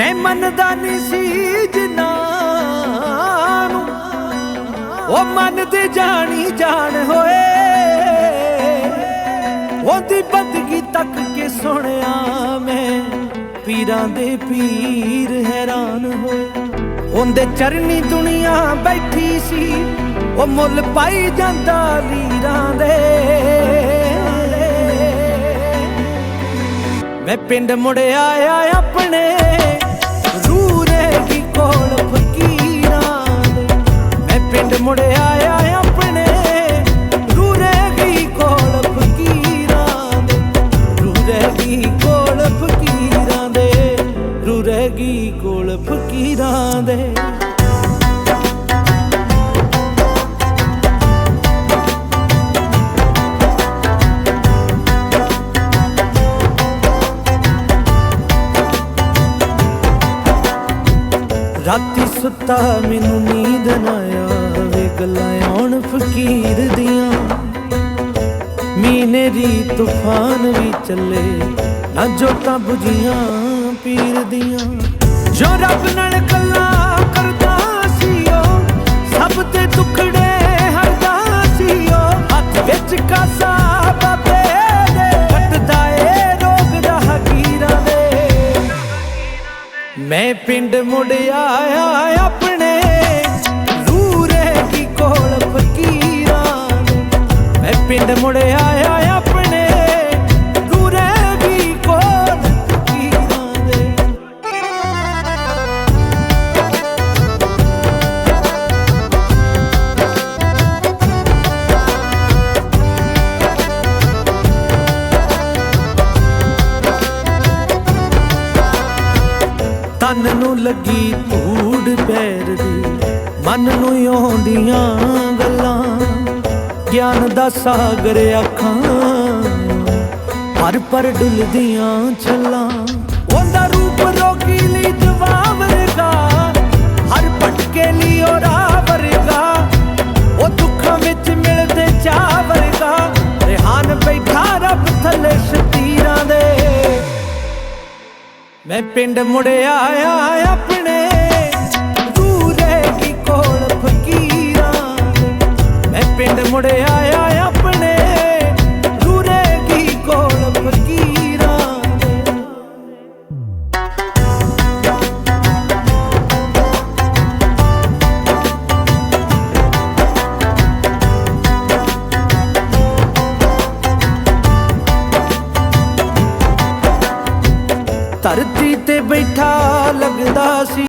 ਮੰਨਦਾ ਨਹੀਂ ਸੀ ਜਿਨਾ ਨੂੰ। ਉਹ ਮਨ ਤੇ ਜਾਣੀ ਜਾਣ ਹੋਏ। ਉਹਦੀ ਬੰਦਗੀ ਤੱਕ ਕੇ ਸੁਣਿਆ ਮੈਂ। ਪੀਰਾਂ ਦੇ ਪੀਰ ਹੈਰਾਨ ਹੋਏ। ਉਹਦੇ ਚਰਨੀ ਦੁਨੀਆ ਬੈਠੀ ਸੀ। ਉਹ ਮੁੱਲ ਪਾਈ ਜਾਂਦਾ ਲੀਰਾਂ ਦੇ। ਮੈਂ ਪਿੰਡ ਮੁੜਿਆ ਆ ਆਪਣੇ ਰੂਰੇ ਕੋਲ ਫਕੀਰਾਂ ਦੇ। ਮੈਂ ਪਿੰਡ ਮੁੜਿਆ ਆਇਆ ਆਪਣੇ। ਰੂਰੇ ਕੋਲ ਫਕੀਰਾਂ ਦੇ। ਰੂਰੇ ਕੋਲ ਫਕੀਰਾਂ ਦੇ। ਰੂਰੇ ਕੋਲ ਫਕੀਰਾਂ ਦੇ। ਰਾਤੀ ਸੁੱਤਾ, ਮੈਨੂੰ ਨੀਂਦ ਨਾ ਆਵੇ, ਗੱਲਾਂ ਆਉਣ ਫਕੀਰ ਦੀਆਂ। ਮੀਨੇ ਦੀ ਤੂਫਾਨ ਵੀ ਚੱਲੇ ਨਾ ਜੋਤਾਂ ਬੁਝੀਆਂ ਪੀਰ ਦੀਆਂ। ਜੋ ਰੱਬ ਨਾਲ ਗੱਲਾਂ ਮੈਂ ਪਿੰਡ ਮੁੜਿਆ ਆਇਆ ਆਪਣੇ ਰੂਰੇ ਕੀ ਕੋਲ ਫਕੀਰਾਂ ਮੈਂ ਪਿੰਡ ਮੁੜਿਆ ਆਇਆ ਮਨ ਨੂੰ ਲੱਗੀ ਧੂੜ ਪੈਰ ਦੀ ਮਨ ਨੂੰ ਆਉਂਦੀਆਂ ਗੱਲਾਂ, ਗਿਆਨ ਦਾ ਸਾਗਰ ਅੱਖਾਂ ਪਰ ਪਰ ਡੁੱਲਦੀਆਂ ਛੱਲਾਂ। ਮੈਂ ਪਿੰਡ ਮੁੜਿਆ ਆ ਆਪਣੇ ਧਰਤੀ ਤੇ ਬੈਠਾ ਲੱਗਦਾ ਸੀ।